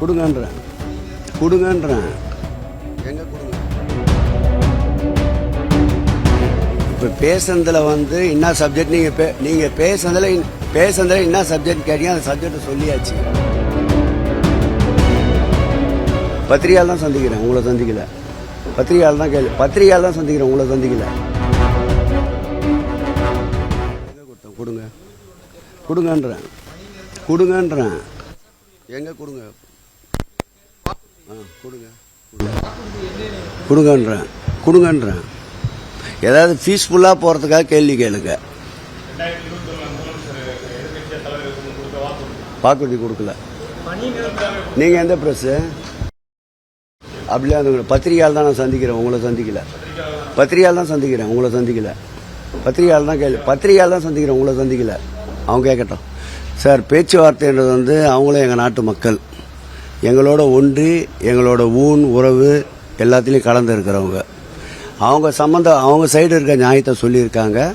கொடுங்கன்றேன். கொடுங்கன்றேன். எங்கே கொடுங்க? இப்போ பேசுனதில் வந்து என்ன சப்ஜெக்ட் நீங்கள் பே நீங்கள் பேசுனதில் பேசுனதில் என்ன சப்ஜெக்ட் கேட்டீங்க? அந்த சப்ஜெக்ட் சொல்லியாச்சு. பத்திரிகையால் தான் சந்திக்கிறேன் உங்களை சந்திக்கல. பத்திரிகையால் தான் கேள்வி பத்திரிகையால் தான் சந்திக்கிறேன் உங்களை சந்திக்கல. கொடுத்தேன்? கொடுங்க. கொடுங்கன்றேன். கொடுங்கன்றேன். எங்கே கொடுங்க? ஆ கொடுங்க. கொடுங்கன்றேன். கொடுங்கன்றேன். ஏதாவது பீஸ்ஃபுல்லாக போகிறதுக்காக கேள்வி கேளுங்க. வாக்குறுதி கொடுக்கல. நீங்கள் எந்த ப்ரெஸ்ஸு அப்படிலாம் அது பத்திரிகையால் தான் நான் சந்திக்கிறேன். உங்களை சந்திக்கல. பத்திரிகையால் தான் சந்திக்கிறேன். உங்களை சந்திக்கல. பத்திரிகையால் தான் கேள்வி பத்திரிகையால் தான் சந்திக்கிறேன். உங்களை சந்திக்கல. அவங்க கேட்கட்டும் சார் பேச்சுவார்த்தைன்றது வந்து அவங்களும் எங்கள் நாட்டு மக்கள். எங்களோட ஒன்றி எங்களோட ஊன் உறவு எல்லாத்துலேயும் கலந்து இருக்கிறவங்க. அவங்க சம்மந்தம் அவங்க சைடு இருக்க நியாயத்தை சொல்லியிருக்காங்க.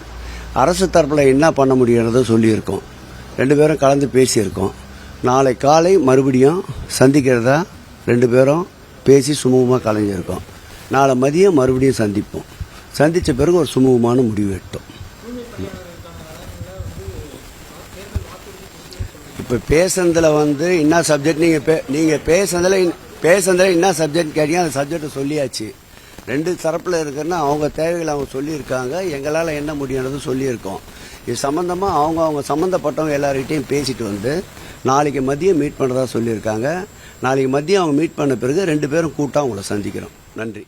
அரசு தரப்பில் என்ன பண்ண முடியுன்றதை சொல்லியிருக்கோம். ரெண்டு பேரும் கலந்து பேசியிருக்கோம். நாளை காலை மறுபடியும் சந்திக்கிறதா ரெண்டு பேரும் பேசி சுமூகமாக கலைஞ்சிருக்கோம். நாளை மதியம் மறுபடியும் சந்திப்போம். சந்தித்த பிறகு ஒரு சுமூகமான முடிவு எட்டும். இப்போ பேசுனதில் வந்து என்ன சப்ஜெக்ட் நீங்கள் பே நீங்கள் பேசுனதில் பேசுனதில் என்ன சப்ஜெக்ட் கேட்டீங்க? அந்த சப்ஜெக்டை சொல்லியாச்சு. ரெண்டு தரப்பில் இருக்குன்னா அவங்க தேவைகளை அவங்க சொல்லியிருக்காங்க. எங்களால் என்ன முடியுன்றது சொல்லியிருக்கோம். இது சம்மந்தமாக அவங்க அவங்க சம்மந்தப்பட்டவங்க எல்லார்கிட்டையும் பேசிட்டு வந்து நாளைக்கு மதியம் மீட் பண்ணுறதா சொல்லியிருக்காங்க. நாளைக்கு மதியம் அவங்க மீட் பண்ண பிறகு ரெண்டு பேரும் கூட்டாக அவங்கள சந்திக்கிறோம். நன்றி.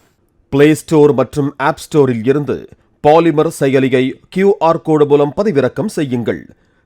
பிளே ஸ்டோர் மற்றும் ஆப் ஸ்டோரில் இருந்து பாலிமர் செயலியை கியூஆர் கோடு மூலம் பதிவிறக்கம் செய்யுங்கள்.